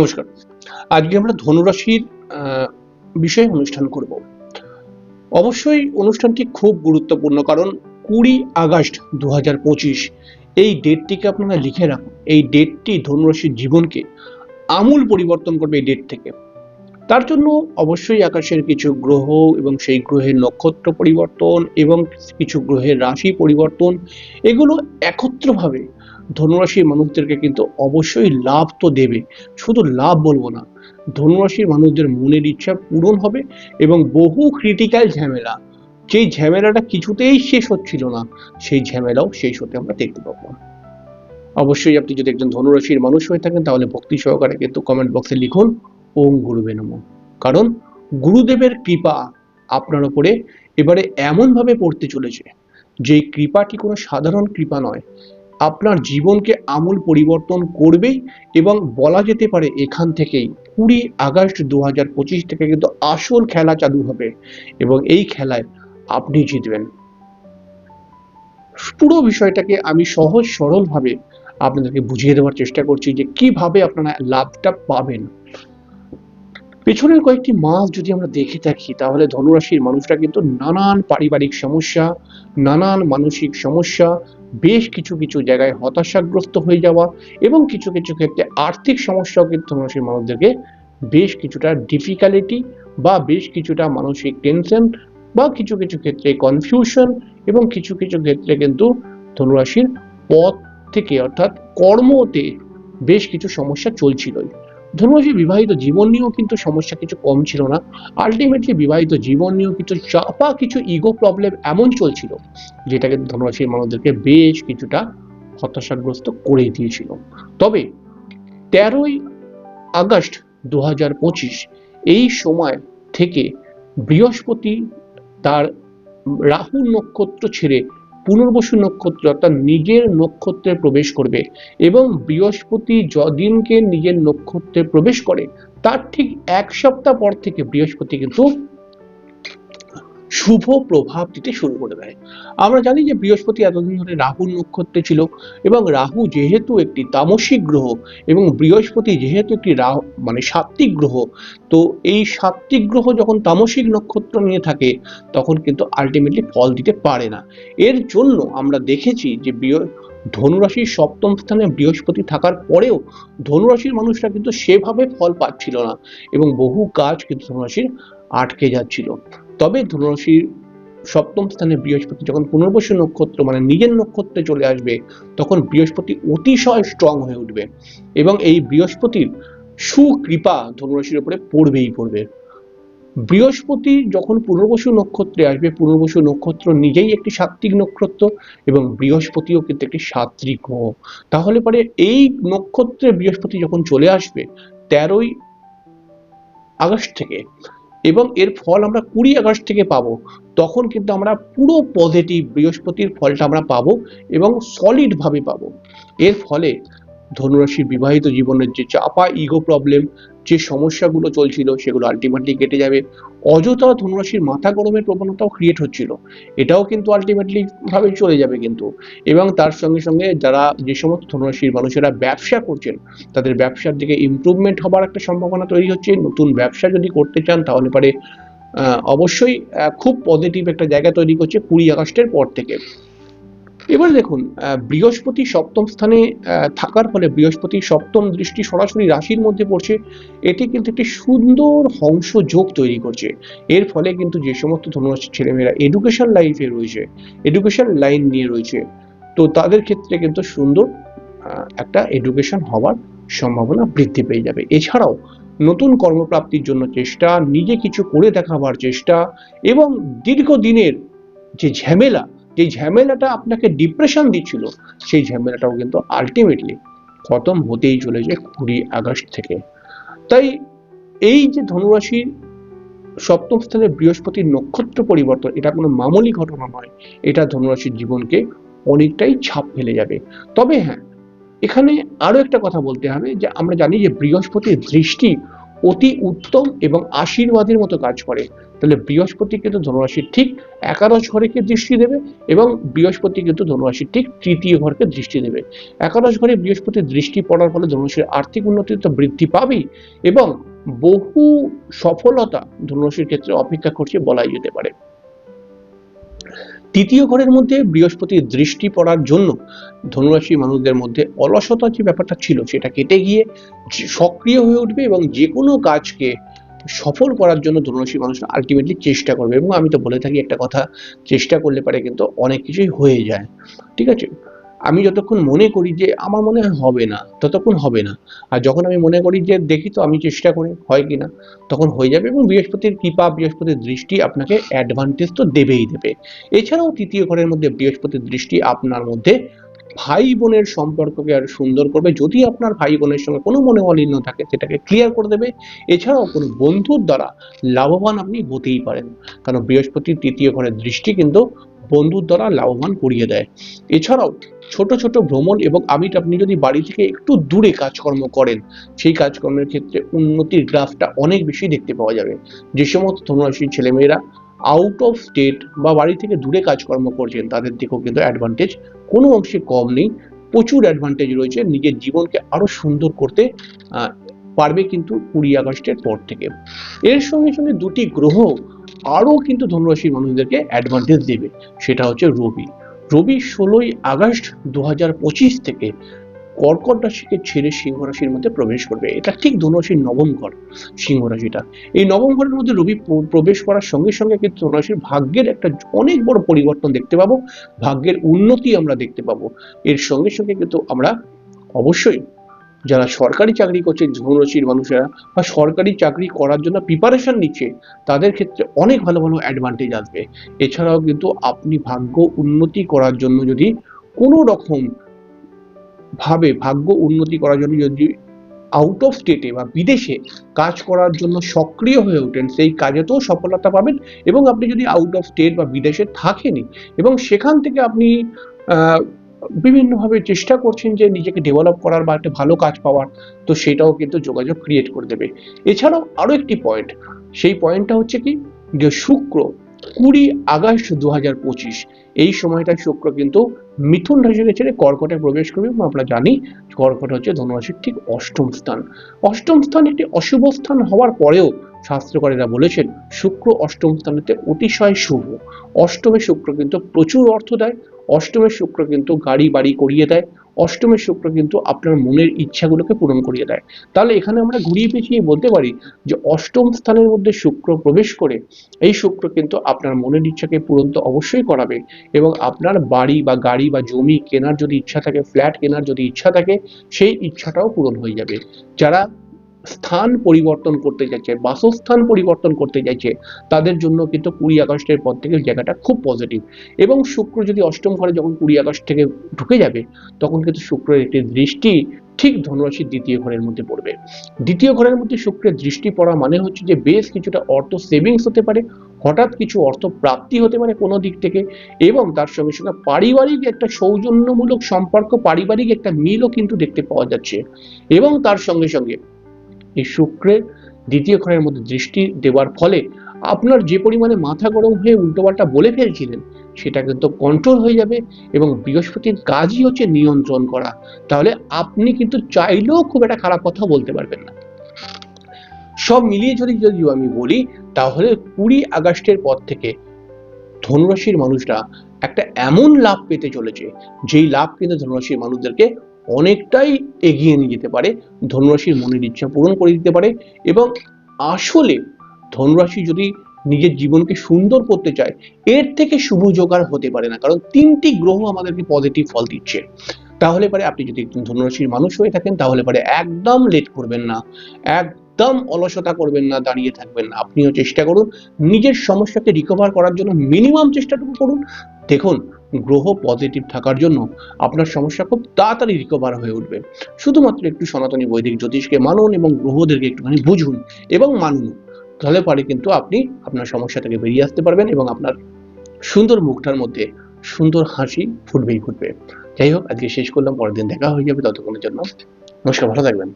নমস্কার। আজকে আমরা ধনুরাশির বিষয়ে অনুষ্ঠান করব। অবশ্যই অনুষ্ঠানটি খুব গুরুত্বপূর্ণ কারণ কুড়ি আগস্ট দু এই ডেটটিকে আপনারা লিখে রাখুন। এই ডেটটি ধনুরাশির জীবনকে আমূল পরিবর্তন করবে এই ডেট থেকে। তার জন্য অবশ্যই আকাশের কিছু গ্রহ এবং সেই গ্রহের নক্ষত্র পরিবর্তন এবং কিছু গ্রহের রাশি পরিবর্তন, এগুলো একত্রভাবে ধনুরাশির মানুষদেরকে কিন্তু অবশ্যই লাভ তো দেবে। শুধু লাভ বলব না, ধনুরাশির মানুষদের মনের ইচ্ছা পূরণ হবে এবং বহু ক্রিটিক্যাল ঝামেলা, যেই ঝামেলাটা কিছুতেই শেষ হচ্ছিল না, সেই ঝামেলাও শেষ হতে আমরা দেখতে পাবো। অবশ্যই আপনি যদি একজন ধনুরাশির মানুষ হয়ে থাকেন, তাহলে ভক্তি সহকারে কিন্তু কমেন্ট বক্সে লিখুন, ওম গুরুবে নম। কারণ গুরুদেবের কৃপা আপনার উপরে এবারে এমনভাবে পড়তে চলেছে যে কৃপাটি কোনো সাধারণ কৃপা নয় আপনার জীবনকে আমূল পরিবর্তন করবেই এবং বলা যেতে পারে এখান থেকেই। কুড়ি আগস্ট দু হাজার পঁচিশ থেকে কিন্তু আসল খেলা চালু হবে এবং এই খেলায় আপনি জিতবেন। পুরো বিষয়টাকে আমি সহজ সরলভাবে আপনাদেরকে বুঝিয়ে দেওয়ার চেষ্টা করছি যে কীভাবে আপনারা লাভটা পাবেন। পেছনের কয়েকটি মাস যদি আমরা দেখে থাকি, তাহলে ধনুরাশির মানুষরা কিন্তু নানান পারিবারিক সমস্যা, নানান মানসিক সমস্যা বেশ কিছু কিছু জায়গায় হতাশাগ্রস্ত হয়ে যাওয়া এবং কিছু কিছু ক্ষেত্রে আর্থিক সমস্যাও কিন্তু ধনুরাশির মানুষদেরকে বেশ কিছুটা ডিফিকাল্টি বা বেশ কিছুটা মানসিক টেনশন বা কিছু কিছু ক্ষেত্রে কনফিউশন এবং কিছু কিছু ক্ষেত্রে কিন্তু ধনুরাশির পথ থেকে অর্থাৎ কর্মতে বেশ কিছু সমস্যা চলছিলই। ধনুরাশি বিবাহিত জীবন নিয়েও কিন্তু সমস্যা কিছু কম ছিল না। আলটিমেটলি বিবাহিত জীবন নিয়েও কিছু চাপা কিছু ইগো প্রবলেম এমন চলছিল, যেটাকে ধনুরাশির মানুষদেরকে বেশ কিছুটা হতাশাগ্রস্ত করে দিয়েছিল। তবে তেরোই আগস্ট দু হাজার পঁচিশ এই সময় থেকে বৃহস্পতি তার রাহু নক্ষত্র ছেড়ে পুনর্বসু নক্ষত্র অর্থাৎ নিজের নক্ষত্রে প্রবেশ করবে এবং বৃহস্পতি যদিনকে নিজের নক্ষত্রে প্রবেশ করে, তার ঠিক এক সপ্তাহ পর থেকে বৃহস্পতি কিন্তু শুভ প্রভাব দিতে শুরু করে দেয়। আমরা জানি যে বৃহস্পতি এতদিন ধরে রাহুর নক্ষত্রে ছিল এবং রাহু যেহেতু একটি তামসিক গ্রহ এবং বৃহস্পতি যেহেতু একটি রাহু মানে সাত্ত্বিক গ্রহ, তো এই সাত্ত্বিক গ্রহ যখন তামসিক নক্ষত্র নিয়ে থাকে, তখন কিন্তু আলটিমেটলি ফল দিতে পারে না। এর জন্য আমরা দেখেছি যে ধনুরাশির সপ্তম স্থানে বৃহস্পতি থাকার পরেও ধনুরাশির মানুষরা কিন্তু সেভাবে ফল পাচ্ছিল না এবং বহু কাজ কিন্তু ধনুরাশির আটকে যাচ্ছিল। তবে ধনুরাশির সপ্তম স্থানে বৃহস্পতি যখন পুনর্বসু নক্ষত্র মানে নিজের নক্ষত্রে চলে আসবে, তখন বৃহস্পতি অতিশয় স্ট্রং হয়ে উঠবে এবং এই বৃহস্পতির সুকৃপা ধনুরাশির উপরে পড়বেই পড়বে। বৃহস্পতি যখন পুনর্বসু নক্ষত্রে আসবে, পুনর্বসু নক্ষত্র নিজেই একটি সাত্ত্বিক নক্ষত্র এবং বৃহস্পতিও কিন্তু একটি সাত্ত্বিক গ্রহ। তাহলে পরে এই নক্ষত্রে বৃহস্পতি যখন চলে আসবে, তেরোই আগস্ট থেকে এবং এর ফল আমরা কুড়ি আগস্ট থেকে পাব। তখন কিন্তু আমরা পুরো পজিটিভ বৃহস্পতির ফলটা আমরা পাব এবং সলিডভাবে পাব। এর ফলে ধনুরাশির বিবাহিত জীবনের যে চাপা ইগো প্রবলেম যে সমস্যাগুলো চলছিল, সেগুলো আলটিমেটলি কেটে যাবে। অযথা ধনুরাশির মাথা গরমের প্রবণতাও ক্রিয়েট হচ্ছিল। এটাও কিন্তু আলটিমেটলি ভাবে চলে যাবে কিন্তু। এবং তার সঙ্গে সঙ্গে যারা যে সমস্ত ধনুরাশির মানুষেরা ব্যবসা করছেন, তাদের ব্যবসার দিকে ইমপ্রুভমেন্ট হবার একটা সম্ভাবনা তৈরি হচ্ছে। নতুন ব্যবসা যদি করতে চান, তাহলে পারে অবশ্যই খুব পজিটিভ একটা জায়গা তৈরি করছে কুড়ি আগস্টের পর থেকে। এবার দেখুন বৃহস্পতি সপ্তম স্থানে থাকার ফলে বৃহস্পতি সপ্তম দৃষ্টি সরাসরি রাশির মধ্যে পড়ছে। এটি কিন্তু একটি সুন্দর হংস যোগ তৈরি করছে। এর ফলে কিন্তু যে সমস্ত ধনুরাশির ছেলেমেয়েরা এডুকেশন লাইফে রয়েছে এডুকেশন লাইন নিয়ে রয়েছে, তো তাদের ক্ষেত্রে কিন্তু সুন্দর একটা এডুকেশন হওয়ার সম্ভাবনা বৃদ্ধি পেয়ে যাবে। এছাড়াও নতুন কর্মপ্রাপ্তির জন্য চেষ্টা, নিজে কিছু করে দেখাবার চেষ্টা এবং দীর্ঘদিনের যে ঝামেলা যে ঝামেলাটা আপনাকে ডিপ্রেশন দিচ্ছিল, সেই ঝামেলাটাও কিন্তু আলটিমেটলি খতম হতেই চলেছে কুড়ি আগস্ট থেকে। তাই এই যে ধনুরাশির সপ্তম স্থানে বৃহস্পতির নক্ষত্র পরিবর্তন, এটা কোনো মামুলি ঘটনা নয়। এটা ধনুরাশির জীবনকে অনেকটাই ছাপ ফেলে যাবে। তবে হ্যাঁ এখানে আরও একটা কথা বলতে হবে যে আমরা জানি যে বৃহস্পতির দৃষ্টি অতি উত্তম এবং আশীর্বাদের মতো কাজ করে। তাহলে বৃহস্পতি কিন্তু ধনুরাশির ঠিক একাদশ ঘরেকে দৃষ্টি দেবে এবং বৃহস্পতি কিন্তু ধনুরাশির ঠিক তৃতীয় ঘরকে দৃষ্টি দেবে। একাদশ ঘরে বৃহস্পতির দৃষ্টি পড়ার ফলে ধনুরাশির আর্থিক উন্নতি তো বৃদ্ধি পাবেই এবং বহু সফলতা ধনুরাশির ক্ষেত্রে অপেক্ষা করছে বলাই যেতে পারে। তৃতীয় ঘরের মধ্যে বৃহস্পতির দৃষ্টি পড়ার জন্য ধনুরাশি মানুষদের মধ্যে অলসতা যে ব্যাপারটা ছিল, সেটা কেটে গিয়ে সক্রিয় হয়ে উঠবে এবং যে কোনো কাজকে সফল করার জন্য ধনুরাশি মানুষ আলটিমেটলি চেষ্টা করবে। এবং আমি তো বলে থাকি একটা কথা, চেষ্টা করলে পারে কিন্তু অনেক কিছুই হয়ে যায়। ঠিক আছে? আমি যতক্ষণ মনে করি যে আমার মনে হয় হবে না, ততক্ষণ হবে না। আর যখন আমি মনে করি যে দেখি তো আমি চেষ্টা করে হয় কি না তখন হয়ে যাবে এবং বৃহস্পতির কৃপা, বৃহস্পতির দৃষ্টি আপনাকে অ্যাডভান্টেজ তো দেবেই দেবে। এছাড়াও তৃতীয় ঘরের মধ্যে বৃহস্পতির দৃষ্টি আপনার মধ্যে ভাই বোনের সম্পর্ককে আর সুন্দর করবে। যদি আপনার ভাই বোনের সঙ্গে কোনো মনে মনোমালিন্য থাকে, সেটাকে ক্লিয়ার করে দেবে। এছাড়াও কোনো বন্ধুর দ্বারা লাভবান আপনি হতেই পারেন। কারণ বৃহস্পতির তৃতীয় ঘরের দৃষ্টি কিন্তু বন্ধুর দ্বারা লাভবান করিয়ে দেয়। এছাড়াও ছোট ছোট ভ্রমণ এবং আমি আপনি যদি বাড়ি থেকে একটু দূরে কাজকর্ম করেন, সেই কাজকর্মের ক্ষেত্রে উন্নতির গ্রাফটা অনেক বেশি দেখতে পাওয়া যাবে। যে সমস্ত ধনুরাশির ছেলেমেয়েরা আউট অফ স্টেট বা বাড়ি থেকে দূরে কাজকর্ম করছেন, তাদের দিকেও কিন্তু অ্যাডভান্টেজ কোনো অংশে কম নেই। প্রচুর অ্যাডভান্টেজ রয়েছে নিজের জীবনকে আরও সুন্দর করতে পারবে কিন্তু কুড়ি আগস্টের পর থেকে। এর সঙ্গে সঙ্গে দুটি গ্রহ আরও কিন্তু ধনুরাশির মানুষদেরকে অ্যাডভান্টেজ দেবে। সেটা হচ্ছে রবি। রবি ষোলোই আগস্ট দু থেকে কর্কট রাশিকে ছেড়ে সিংহ রাশির মধ্যে প্রবেশ করবে। এটা ঠিক ধনুরাশির নবম ঘর, সিংহ রাশিটা। এই নবম ঘরের মধ্যে রবি প্রবেশ করার সঙ্গে সঙ্গে কিন্তু ধনুরাশির ভাগ্যের একটা অনেক বড় পরিবর্তন দেখতে পাবো। ভাগ্যের উন্নতি আমরা দেখতে পাবো। এর সঙ্গে সঙ্গে কিন্তু আমরা অবশ্যই যারা সরকারি চাকরি করছে ধনুরাশির মানুষেরা, বা সরকারি চাকরি করার জন্য প্রিপারেশন নিচ্ছে, তাদের ক্ষেত্রে অনেক ভালো ভালো অ্যাডভান্টেজ আসবে। এছাড়াও কিন্তু আপনি ভাগ্য উন্নতি করার জন্য যদি কোনো রকম ভাবে ভাগ্য উন্নতি করার জন্য যদি আউট অফ স্টেটে বা বিদেশে কাজ করার জন্য সক্রিয় হয়ে ওঠেন, সেই কাজেতেও সফলতা পাবেন এবং আপনি যদি আউট অফ স্টেট বা বিদেশে থাকেনই এবং সেখান থেকে আপনি বিভিন্নভাবে চেষ্টা করছেন যে নিজেকে ডেভেলপ করার বা একটা ভালো কাজ পাওয়ার, তো সেটাও কিন্তু যোগাযোগ ক্রিয়েট করে দেবে। এছাড়াও আরও একটি পয়েন্ট সেই পয়েন্টটা হচ্ছে কি যে শুক্র কুড়ি আগস্ট দু হাজার পঁচিশ, এই সময়টা শুক্র কিন্তু মিথুন রাশিকে ছেড়ে কর্কটে প্রবেশ করবে আমরা জানি কর্কট হচ্ছে ধনুরাশির ঠিক অষ্টম স্থান। অষ্টম স্থান একটি অশুভ স্থান হওয়ার পরেও শাস্ত্রকারীরা বলেছেন, শুক্র অষ্টম স্থানেতে অতিশয় শুভ। অষ্টমে শুক্র কিন্তু প্রচুর অর্থ দেয় অষ্টমের শুক্র কিন্তু গাড়ি বাড়ি করিয়ে দেয় অষ্টমের শুক্র কিন্তু আপনার মনের ইচ্ছাগুলোকে পূরণ করিয়ে দেয়। তাহলে এখানে আমরা ঘুরিয়ে পেঁচিয়ে বলতে পারি যে অষ্টম স্থানের মধ্যে শুক্র প্রবেশ করে, এই শুক্র কিন্তু আপনার মনের ইচ্ছাকে পূরণ তো অবশ্যই করাবে এবং আপনার বাড়ি বা গাড়ি বা জমি কেনার যদি ইচ্ছা থাকে ফ্ল্যাট কেনার যদি ইচ্ছা থাকে, সেই ইচ্ছাটাও পূরণ হয়ে যাবে। যারা স্থান পরিবর্তন করতে চাইছে, বাসস্থান পরিবর্তন করতে চাইছে, তাদের জন্য কিন্তু কুড়ি আগস্টের পর থেকে জায়গাটা খুব পজিটিভ এবং শুক্র যদি অষ্টম ঘরে যখন কুড়ি আগস্ট থেকে ঢুকে যাবে, তখন কিন্তু শুক্রের একটি দৃষ্টি ঠিক ধনুরাশির দ্বিতীয় ঘরের মধ্যে পড়বে। দ্বিতীয় ঘরের মধ্যে শুক্রের দৃষ্টি পড়া মানে হচ্ছে যে বেশ কিছুটা অর্থ সেভিংস হতে পারে, হঠাৎ কিছু অর্থ প্রাপ্তি হতে পারে কোনো দিক থেকে, এবং তার সঙ্গে সঙ্গে পারিবারিক একটা সৌজন্যমূলক সম্পর্ক, পারিবারিক একটা মিলও কিন্তু দেখতে পাওয়া যাচ্ছে। এবং তার সঙ্গে সঙ্গে এই শুক্রের দ্বিতীয় ঘরের মধ্যে দৃষ্টি দেওয়ার ফলে আপনার যে পরিমাণে মাথা গরম হয়ে উল্টোপাল্টা বলে ফেলছিলেন, সেটা কিন্তু কন্ট্রোল হয়ে যাবে এবং বৃহস্পতির কাজই হচ্ছে নিয়ন্ত্রণ করা। তাহলে আপনি কিন্তু চাইলেও খুব একটা খারাপ কথা বলতে পারবেন না। সব মিলিয়ে যদি যদি আমি বলি, তাহলে কুড়ি আগস্টের পর থেকে ধনুরাশির মানুষরা একটা এমন লাভ পেতে চলেছে, যেই লাভ কিন্তু ধনুরাশির মানুষদেরকে অনেকটাই এগিয়ে নিয়ে যেতে পারে, ধনুরাশির মনের ইচ্ছা পূরণ করে দিতে পারে এবং আসলে ধনুরাশি যদি নিজের জীবনকে সুন্দর করতে চায়, এর থেকে শুভ জোগাড় হতে পারে না। কারণ তিনটি গ্রহ আমাদেরকে পজিটিভ ফল দিচ্ছে। তাহলে পারে আপনি যদি একজন ধনুরাশির মানুষ হয়ে থাকেন, তাহলে পারে একদম লেট করবেন না। একদম অলসতা করবেন না, দাঁড়িয়ে থাকবেন না। আপনিও চেষ্টা করুন নিজের সমস্যাকে রিকভার করার জন্য মিনিমাম চেষ্টাটুকু করুন। দেখুন গ্রহ পজিটিভ থাকার জন্য আপনার সমস্যা খুব তাড়াতাড়ি রিকভার হয়ে উঠবে। শুধুমাত্র একটু সনাতনী বৈদিক জ্যোতিষকে মানুন এবং গ্রহদেরকে একটুখানি বুঝুন এবং মানুন। তাহলে পরে কিন্তু আপনি আপনার সমস্যা থেকে বেরিয়ে আসতে পারবেন এবং আপনার সুন্দর মুখটার মধ্যে সুন্দর হাসি ফুটবেই ফুটবে। যাই হোক, আজকে শেষ করলাম, পরের দিন দেখা হয়ে যাবে ততক্ষণের জন্য। নমস্কার, ভালো থাকবেন।